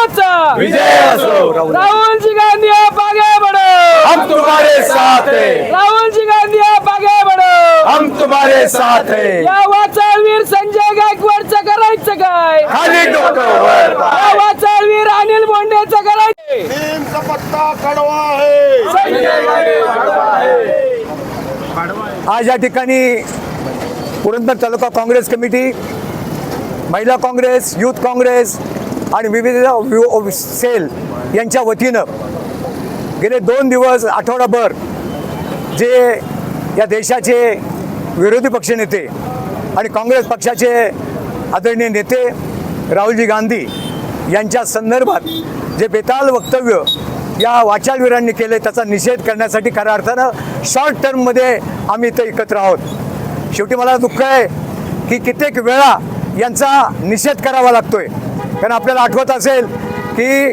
भाजपाचा विजय असो राहुल राहुल जी गांधी आप आगे बढ़ो हम तुम्हारे साथ हैं. राहुल जी गांधी आप आगे बढ़ो हम तुम्हारे साथ हैं. या वाचाळवीर संजय गायकवाडचं करायचं काय? खाली डोकं वर या पाय. वाचाळवीर अनिल बोंडेचं करायचं. पत्ता कडवा आहे. संजय गांधी आज या ठिकाणी पुरंदर तालुका काँग्रेस कमिटी महिला काँग्रेस युथ काँग्रेस आणि विविध सेल यांच्या वतीनं गेले दोन दिवस आठवडाभर जे या देशाचे विरोधी पक्षनेते आणि काँग्रेस पक्षाचे आदरणीय नेते राहुलजी गांधी यांच्या संदर्भात जे बेताल वक्तव्य या वाचालवीरांनी केले त्याचा निषेध करण्यासाठी खऱ्या अर्थानं शॉर्ट टर्ममध्ये आम्ही इथं एकत्र आहोत. शेवटी मला दुःख आहे की कित्येक वेळा यांचा निषेध करावा लागतोय. कारण आपल्याला आठवत असेल की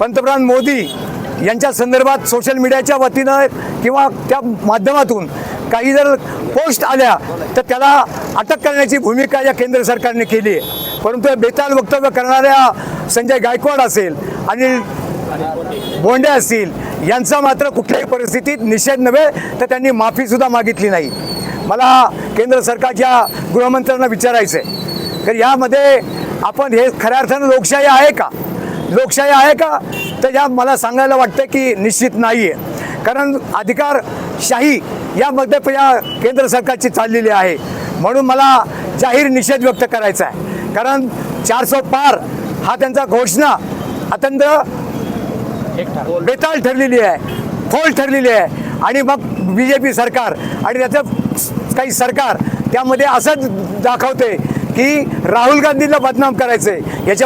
पंतप्रधान मोदी यांच्या संदर्भात सोशल मीडियाच्या वतीनं किंवा त्या माध्यमातून काही जर पोस्ट आल्या तर त्याला अटक करण्याची भूमिका या केंद्र सरकारने केली आहे. परंतु बेताल वक्तव्य करणाऱ्या संजय गायकवाड असेल आणि बोंडे असतील यांचा मात्र कुठल्याही परिस्थितीत निषेध नव्हे तर त्यांनी माफीसुद्धा मागितली नाही. मला केंद्र सरकारच्या गृहमंत्र्यांना विचारायचं आहे तर यामध्ये आपण हे खऱ्या अर्थानं लोकशाही आहे का? लोकशाही आहे का? तर या मला सांगायला वाटतं की निश्चित नाही आहे कारण अधिकारशाही यामध्ये या केंद्र सरकारची चाललेली आहे. म्हणून मला जाहीर निषेध व्यक्त करायचा आहे. कारण चारसो पार हा त्यांचा घोषणा अत्यंत बेताल ठरलेली आहे फोल ठरलेली आहे. आणि मग बी जे पी सरकार आणि त्याचं काही सरकार त्यामध्ये असंच दाखवते की राहुल गांधींना बदनाम करायचं आहे याच्या